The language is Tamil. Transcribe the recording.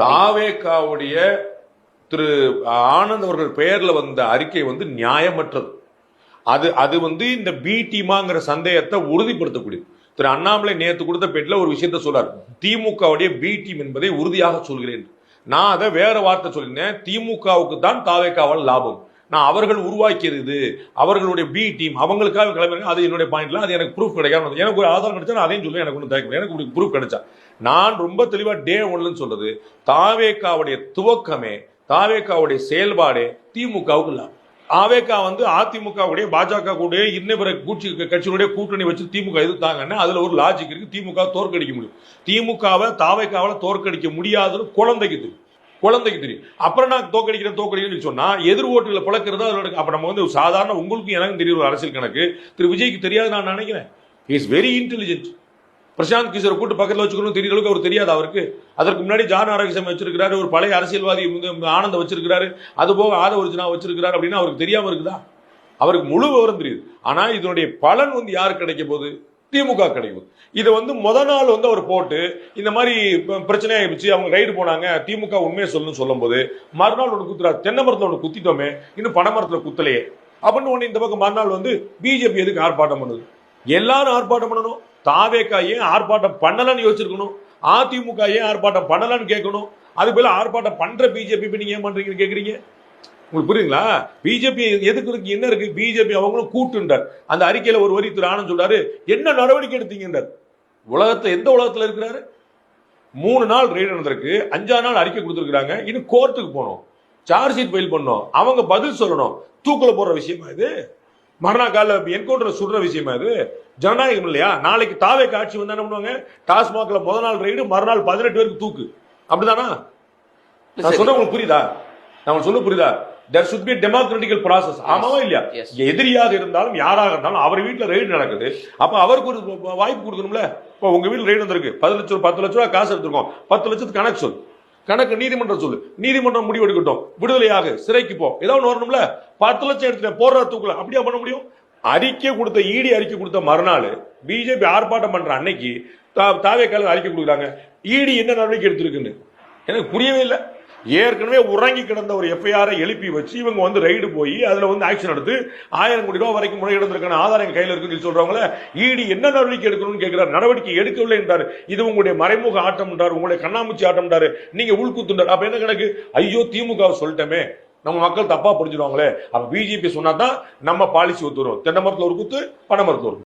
தாவேக்காவுடைய திரு ஆனந்த் அவர்கள் பெயர்ல வந்த அறிக்கை வந்து நியாயமற்றது. அது அது வந்து இந்த பி டீமாங்கிற சந்தேகத்தை உறுதிப்படுத்தக்கூடியது. திரு அண்ணாமலை நேத்து கொடுத்த பேட்டில் ஒரு விஷயத்த சொல்றார். திமுகவுடைய பி டீம் என்பதை உறுதியாக சொல்கிறேன். நான் அதை வேற வார்த்தை சொல்லினேன் திமுகவுக்கு தான் தாவேக்காவால் லாபம். நான் அவர்கள் உருவாக்கியது இது. அவர்களுடைய பி டீம் அவங்களுக்காக கிளம்புறேன். அது என்னுடைய பாயிண்ட்ல அது எனக்கு ப்ரூஃப் கிடைக்காம எனக்கு ஒரு ஆதாரம் கிடைச்சா நான் அதையும் சொல்லுவேன் எனக்கு ஒன்றும் தயக்கம் எனக்கு எனக்கு ப்ரூஃப் கிடைச்சா. நான் ரொம்ப தெளிவாக டே ஒன்லன்னு சொல்றது தாவேக்காவுடைய துவக்கமே தாவேக்காவுடைய செயல்பாடே திமுகவுக்கு இல்லை. ஆவேக்கா வந்து அதிமுகவுடைய பாஜக கூட இன்ன பிற கூட்சி கட்சிகளுடைய கூட்டணி வச்சு திமுக எதிர்த்தாங்கன்னா அதுல ஒரு லாஜிக் இருக்கு. திமுக தோற்கடிக்க முடியும். திமுகவை தாவேக்காவில் தோற்கடிக்க முடியாதுன்னு குழந்தைக்கு தெரியும். குழந்தைக்கு தெரியும். அப்புறம் நான் தோக்கடிக்கிறேன் தோக்கடிக்கிறேன்னு சொன்னா எதிர் ஓட்டுகளை பிளக்கிறது அதோட அப்ப நம்ம வந்து சாதாரண உங்களுக்கும் எனக்கும் தெரியும் ஒரு அரசியல் கணக்கு. திரு விஜய்க்கு தெரியாது நான் நினைக்கிறேன். Is very intelligent Prashant Kishor கூட்டு பக்கத்தில் வச்சுக்கணும் தெரிய அளவுக்கு அவர் தெரியாது அவருக்கு. அதற்கு முன்னாடி ஜான் ஆரோக்கியம் வச்சிருக்கிறாரு ஒரு பழைய அரசியல்வாதி ஆனந்த வச்சிருக்கிறாரு. அது போக ஆதவர்ஜுனா வச்சிருக்கிறாரு அப்படின்னு அவருக்கு தெரியாம இருக்குதா? அவருக்கு முழு விவரம் தெரியுது. ஆனா இதனுடைய பலன் வந்து யாருக்கு கிடைக்க போகுது? திமுக கிடைக்கும் இதை வந்து முத நாள் வந்து அவர் போட்டு இந்த மாதிரி பிரச்சனை ஆயிடுச்சு அவங்க ரைடு போனாங்க திமுக உண்மையை சொல்லணும்னு சொல்லும் போது மறுநாள் ஒன்று குத்துறாரு தென்னை மரத்தில் ஒன்று குத்திட்டோமே இன்னும் பனை மரத்தில் குத்தலையே. அப்படின்னு ஒன்று இந்த பக்கம் மறுநாள் வந்து பிஜேபி எதுக்கு ஆர்ப்பாட்டம் பண்ணுது? எல்லாரும் ஆர்ப்பாட்டம் பண்ணணும். தாவேக்கா ஏன் ஆர்ப்பாட்டம் பண்ணலன்னு யோசிச்சிருக்கணும்? அதிமுக ஏன் ஆர்ப்பாட்டம் பண்ணலன்னு கேட்கணும்? அதுக்கு பதிலாக ஆர்ப்பாட்டம் பண்ற பிஜேபி நீங்க ஏன் பண்றீங்கன்னு கேட்குறீங்க உங்களுக்கு புரியுங்களா பிஜேபி எதுக்கு இருக்கு என்ன இருக்கு? பிஜேபி அவங்களும் கூட்டுன்றார். அந்த அறிக்கையில ஒரு வரி திரு ஆனந்த் சொல்றாரு என்ன நடவடிக்கை எடுத்தீங்கன்றார்? உலகத்துல எந்த உலகத்துல இருக்கிறாரு? மூணு நாள் ரெய்டு நடந்திருக்கு அஞ்சா நாள் அறிக்கை கொடுத்துருக்காங்க இன்னும் கோர்ட்டுக்கு போகணும். சார்ஜ் ஷீட் ஃபைல் பண்ணணும். அவங்க பதில் சொல்லணும். தூக்குல போடுற விஷயமா இது? மறுநாள் காலைல என்கவுண்டர் சுடுற விஷயமா இது? ஜனநாயகம் இல்லையா? நாளைக்கு தாவே காட்சி வந்தா என்ன பண்ணுவாங்க? டாஸ்மாக்ல முத நாள் ரைடு மறுநாள் பதினெட்டு பேருக்கு தூக்கு. அப்படிதானா நான். சொன்ன உங்களுக்கு புரியுதா? நான் சொல்ல புரியுதா? தேர் சுட் பி டெமோக்ராட்டிக்கல் ப்ராசஸ் ஆமாவா இல்லையா. எதிரியாக இருந்தாலும் யாராக இருந்தாலும் அவர் வீட்டுல ரைடு நடக்குது. அப்ப அவருக்கு ஒரு வாய்ப்பு கொடுக்கணும்ல? இப்போ உங்க வீட்டுல ரைடு வந்திருக்கு. பத்து லட்சம் பத்து லட்ச ரூபா காசு எடுத்திருக்கோம். பத்து லட்சத்துக்கு கணக்கு சொல்லு. கணக்கு நீதிமன்றம் சொல்லு. நீதிமன்றம் முடிவு எடுக்கட்டும். விடுதலையாக சிறைக்கு போ. ஏதோ ஒன்று வரணும்ல? பத்து லட்சம் எடுத்துட்டேன் போடுற தூக்கல. அப்படியா பண்ண முடியும்? அறிக்கை கொடுத்த இடி அறிக்கை கொடுத்த மறுநாள் பிஜேபி ஆர்ப்பாட்டம் பண்ற அன்னைக்கு தாவே கால அறிக்கை கொடுக்குறாங்க. இடி என்ன நடவடிக்கை எடுத்திருக்குன்னு? எனக்கு புரியவே இல்லை. ஏற்கனவே உறங்கி கிடந்த ஒரு எஃப்ஐஆரை எழுப்பி வச்சு இவங்க வந்து ரைடு போய் அதுல வந்து ஆக்ஷன் எடுத்து ஆயிரம் கோடி ரூபா வரைக்கும் முறையிடத்திற்கான ஆதாரம் கையில் இருக்குன்னு சொல்லி சொல்றவங்கள ஈடு என்ன நடவடிக்கை எடுக்கணும்னு கேட்கிறார் நடவடிக்கை எடுக்கவில்லை என்றார். இது உங்களுடைய மறைமுக ஆட்டம் என்றார் உங்களுடைய கண்ணாமூச்சி ஆட்டம் என்றார். நீங்க உள்குத்துண்டார். அப்ப என்ன கணக்கு? ஐயோ திமுக சொல்லிட்டமே. நம்ம மக்கள் தப்பா புரிஞ்சிருவாங்களே அப்ப பிஜேபி சொன்னா தான் நம்ம பாலிசி ஒத்து வரும் தென்னை மரத்துல ஒரு குத்து பனை மரத்துல ஒரு